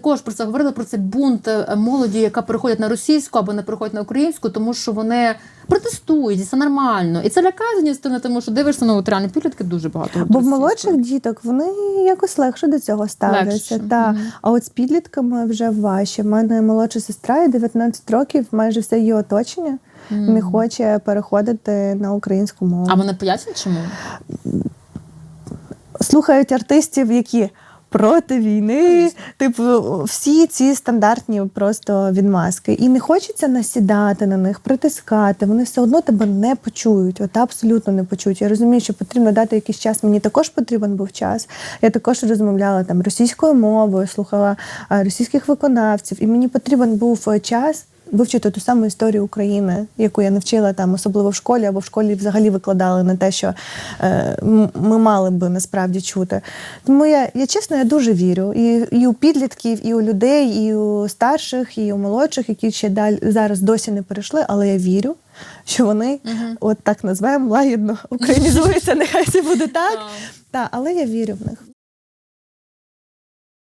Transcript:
також про це говорили про цей бунт е, молоді, яка переходить на російську або не переходить на українську, тому що вони протестують, і це нормально. І це лякає з однієї сторони, тому що дивишся, ну от реально підлітки дуже багато. Бо в молодших діток вони якось легше до цього ставляться. Легше, Та. мгм. А от з підлітками вже важче. У мене молодша сестра, їй 19 років, майже все її оточення не хоче переходити на українську мову. А вони пояснюють, чому? Слухають артистів, які проти війни, типу, всі ці стандартні просто відмазки. І не хочеться насідати на них, притискати. Вони все одно тебе не почують. От абсолютно не почують. Я розумію, що потрібно дати якийсь час. Мені також потрібен був час. Я також розмовляла там російською мовою, слухала російських виконавців, і мені потрібен був е, час. Вивчити ту саму історію України, яку я навчила там, особливо в школі, або в школі взагалі викладали на те, що е, ми мали би насправді чути. Тому я, я чесно, я дуже вірю і, і у підлітків, і у людей, і у старших, і у молодших, які ще далі зараз досі не перейшли, але я вірю, що вони, от так назвемо лагідно, українізуються, нехай це буде так. Та, але я вірю в них.